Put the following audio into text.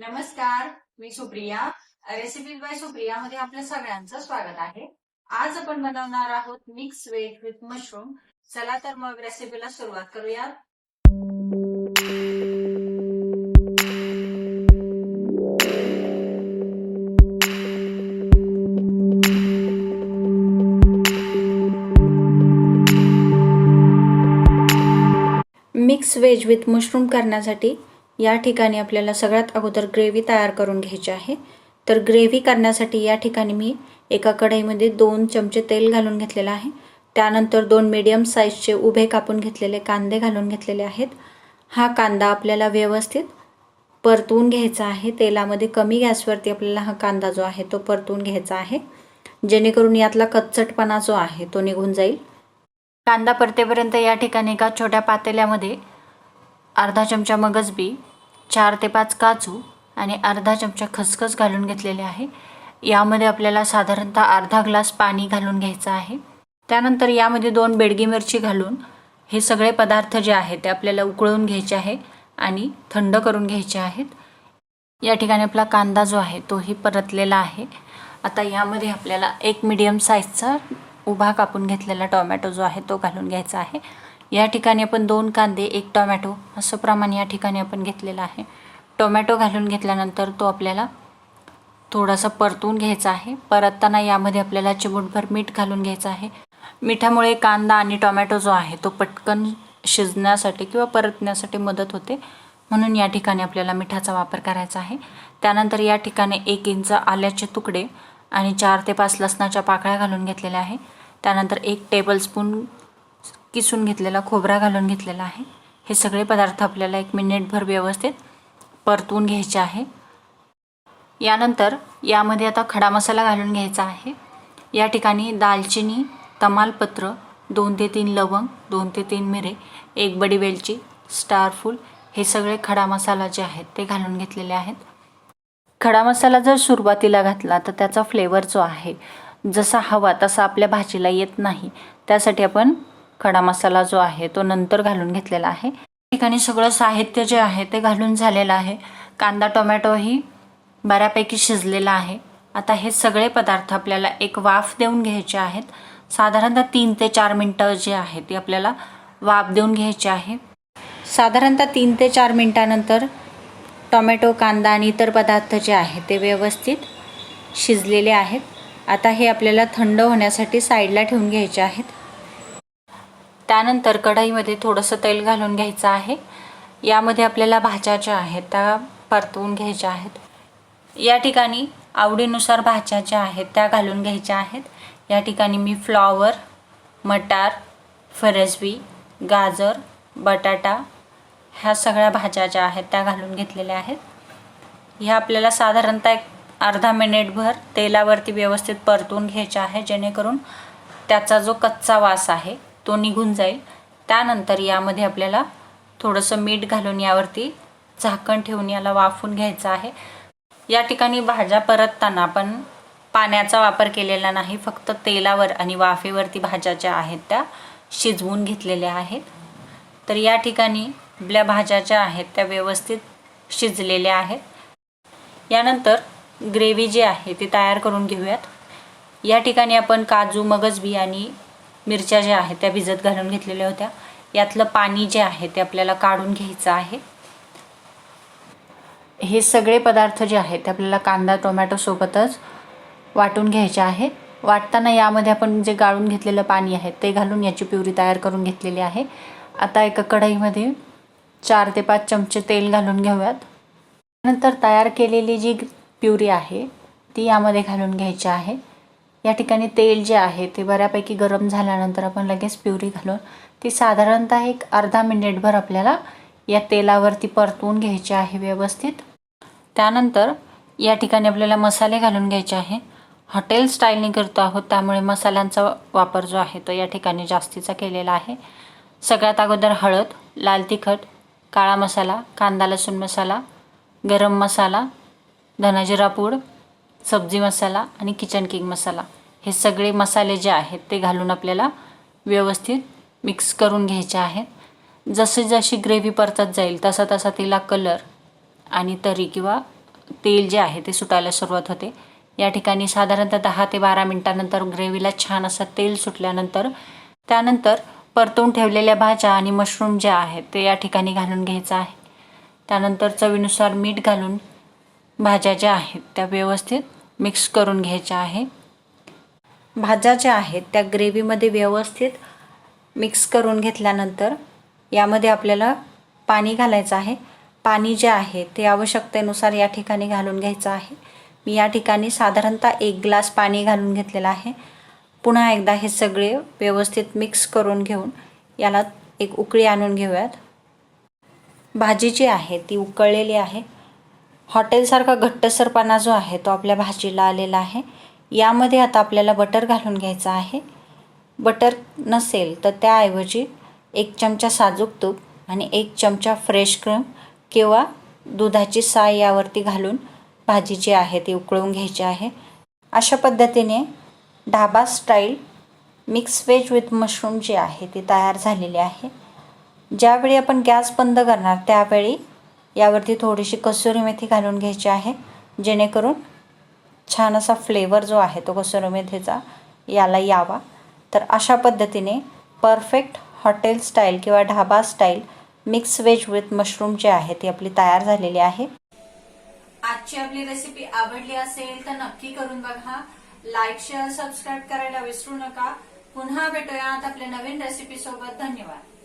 नमस्कार मी Supriya. Recipe by Supriya मध्ये आपल्या सगळ्यांचं स्वागत आहे. आज आपण बनवणार आहोत मिक्स वेज विथ मशरूम चला तर मग रेसिपीला सुरुवात करूया. मिक्स वेज विथ मशरूम करण्यासाठी या ठिकाणी आपल्याला सगळ्यात अगोदर ग्रेव्ही तयार करून घ्यायची आहे. तर ग्रेव्ही करण्यासाठी या ठिकाणी मी एका कढईमध्ये दोन चमचे तेल घालून घेतलेलं आहे. त्यानंतर दोन मीडियम साईजचे उभे कापून घेतलेले कांदे घालून घेतलेले आहेत. हा कांदा आपल्याला व्यवस्थित परतवून घ्यायचा आहे. तेलामध्ये कमी गॅसवरती आपल्याला हा कांदा जो आहे तो परतवून घ्यायचा आहे. जेणेकरून यातला कच्चटपणा जो आहे तो निघून जाईल. कांदा परतेपर्यंत या ठिकाणी एका छोट्या पातेल्यामध्ये अर्धा चमचा मगजबी चार ते पाच काजू आणि अर्धा चमचा खसखस घालून घेतलेले आहे. यामध्ये आपल्याला साधारणतः अर्धा ग्लास पाणी घालून घ्यायचं आहे. त्यानंतर यामध्ये दोन बेडगी मिरची घालून हे सगळे पदार्थ जे आहेत ते आपल्याला उकळून घ्यायचे आहे आणि थंड करून घ्यायचे आहेत. या ठिकाणी आपला कांदा जो आहे तोही परतलेला आहे. आता यामध्ये आपल्याला एक मिडियम साईजचा उभा कापून घेतलेला टोमॅटो जो आहे तो घालून घ्यायचा आहे. या ठिकाणी आपण दोन कांदे एक टोमॅटो असं प्रमाण या ठिकाणी आपण घेतलेलं आहे. टोमॅटो घालून घेतल्यानंतर तो आपल्याला थोडासा परतून घ्यायचा आहे. परतताना यामध्ये आपल्याला चिमूटभर मीठ घालून घ्यायचं आहे. मिठामुळे कांदा आणि टोमॅटो जो आहे तो पटकन शिजण्यासाठी किंवा परतण्यासाठी मदत होते. म्हणून या ठिकाणी आपल्याला मिठाचा वापर करायचा आहे. त्यानंतर या ठिकाणी एक इंच आल्याचे तुकडे आणि चार ते पाच लसणाच्या पाकळ्या घालून घेतलेल्या आहे. त्यानंतर एक टेबलस्पून किसून घेतलेला खोबरा घालून घेतलेला आहे. हे सगळे पदार्थ आपल्याला एक मिनिटभर व्यवस्थित परतवून घ्यायचे आहे. यानंतर यामध्ये आता खडा मसाला घालून घ्यायचा आहे. या ठिकाणी दालचिनी तमालपत्र दोन ते तीन लवंग दोन ते तीन मिरे एक बडी वेलची स्टारफूल हे सगळे खडा मसाला जे आहेत ते घालून घेतलेले आहेत. खडा मसाला जर सुरुवातीला घातला तर त्याचा फ्लेवर जो आहे जसा हवा तसा आपल्या भाजीला येत नाही. त्यासाठी आपण खडा मसाला जो आहे तो नंतर घालून घेतलेला आहे. ठिकाणी सगळं साहित्य जे आहे ते घालून झालेलं आहे. कांदा टोमॅटोही बऱ्यापैकी शिजलेला आहे. आता हे सगळे पदार्थ आपल्याला एक वाफ देऊन घ्यायचे आहेत. साधारणतः तीन ते चार मिनटं जे आहे ती आपल्याला वाफ देऊन घ्यायचे आहे. साधारणतः तीन ते चार मिनटानंतर टोमॅटो कांदा आणि इतर पदार्थ जे आहेत ते व्यवस्थित शिजलेले आहेत. आता हे आपल्याला थंड होण्यासाठी साईडला ठेवून घ्यायचे आहेत. त्यानंतर कढईमध्ये थोडंसं तेल घालून घ्यायचं आहे. यामध्ये आपल्याला भाज्या ज्या आहेत त्या परतवून घ्यायच्या आहेत. या ठिकाणी आवडीनुसार भाज्या ज्या आहेत त्या घालून घ्यायच्या आहेत. या ठिकाणी मी फ्लॉवर मटार फरसबी गाजर बटाटा ह्या सगळ्या भाज्या ज्या आहेत त्या घालून घेतलेल्या आहेत. ह्या आपल्याला साधारणतः एक अर्धा मिनिटभर तेलावरती व्यवस्थित परतून घ्यायच्या आहे जेणेकरून त्याचा जो कच्चा वास आहे तो निघून जाईल. त्यानंतर यामध्ये आपल्याला थोडंसं मीठ घालून यावरती झाकण ठेवून याला वाफून घ्यायचं आहे. या ठिकाणी भाज्या परतताना आपण पाण्याचा वापर केलेला नाही फक्त तेलावर आणि वाफेवरती भाज्या ज्या आहेत त्या शिजवून घेतलेल्या आहेत. तर या ठिकाणी आपल्या भाज्या ज्या आहेत त्या व्यवस्थित शिजलेल्या आहेत. यानंतर ग्रेव्ही जी आहे ती तयार करून घेऊयात. या ठिकाणी आपण काजू मगज बियाणी मिरच्या ज्या आहेत त्या भिजत घालून घेतलेल्या होत्या. यातलं पाणी जे आहे ते आपल्याला काढून घ्यायचं आहे. हे सगळे पदार्थ जे आहेत ते आपल्याला कांदा टोमॅटोसोबतच वाटून घ्यायचे आहे. वाटताना यामध्ये आपण जे गाळून घेतलेलं पाणी आहे ते घालून याची प्युरी तयार करून घेतलेली आहे. आता एका कढईमध्ये चार ते पाच चमचे तेल घालून घेऊयात. त्यानंतर तयार केलेली जी प्युरी आहे ती यामध्ये घालून घ्यायची आहे. या ठिकाणी तेल जे आहे ते बऱ्यापैकी गरम झाल्यानंतर आपण लगेच प्युरी घालून ती साधारणतः एक अर्धा मिनिटभर आपल्याला या तेलावरती परतवून घ्यायची आहे व्यवस्थित. त्यानंतर या ठिकाणी आपल्याला मसाले घालून घ्यायचे आहे. हॉटेल स्टाईलने करतो आहोत त्यामुळे मसाल्यांचा वापर जो आहे तो या ठिकाणी जास्तीचा केलेला आहे. सगळ्यात अगोदर हळद लाल तिखट काळा मसाला कांदा लसूण मसाला गरम मसाला धनाजिरा पूड सब्जी मसाला आणि किचन किंग मसाला. हे सगळे मसाले जे आहेत ते घालून आपल्याला व्यवस्थित मिक्स करून घ्यायचे आहेत. जसे जशी ग्रेव्ही परतत जाईल तसा तसा तिला कलर आणि तरी किंवा तेल जे आहे ते सुटायला सुरुवात होते. या ठिकाणी साधारणतः दहा ते बारा मिनिटानंतर ग्रेव्हीला छान असं तेल सुटल्यानंतर त्यानंतर परतून ठेवलेल्या भाज्या आणि मशरूम ज्या आहेत ते या ठिकाणी घालून घ्यायचं आहे. त्यानंतर चवीनुसार मीठ घालून भाज्या ज्या आहेत त्या व्यवस्थित मिक्स करून घ्यायच्या आहे. भाज्या ज्या आहेत त्या ग्रेव्हीमध्ये व्यवस्थित मिक्स करून घेतल्यानंतर यामध्ये आपल्याला पाणी घालायचं आहे. पाणी जे आहे ते आवश्यकतेनुसार या ठिकाणी घालून घ्यायचं आहे. मी या ठिकाणी साधारणतः एक ग्लास पाणी घालून घेतलेलं आहे. पुन्हा एकदा हे सगळे व्यवस्थित मिक्स करून घेऊन याला एक उकळी आणून घेऊयात. भाजी जी आहे ती उकळलेली आहे. हॉटेलसारखा घट्टसरपणा जो आहे तो आपल्या भाजीला आलेला आहे. यामध्ये आता आपल्याला बटर घालून घ्यायचं आहे. बटर नसेल तर त्याऐवजी एक चमचा साजूक तूप आणि एक चमचा फ्रेश क्रीम किंवा दुधाची साय यावरती घालून भाजी जी आहे ती उकळून घ्यायची आहे. अशा पद्धतीने dhaba style mix veg with mushroom जी आहे ती तयार झालेली आहे. ज्यावेळी आपण गॅस बंद करणार त्यावेळी यावरती थोडीशी कसुरी मेथी घालून घ्यायची आहे. जेणेकरून छान असा फ्लेवर जो आहे तो कसुरी मेथीचा याला यावा. तर अशा पद्धतीने परफेक्ट हॉटेल स्टाईल किंवा dhaba style mix veg with mushroom जे आहे ती आपली तयार झालेली आहे. आजची आपली रेसिपी आवडली असेल तर नक्की करून बघा. लाईक शेअर सबस्क्राईब करायला विसरू नका. पुन्हा भेटूयात आपल्या नवीन रेसिपी सोबत. धन्यवाद.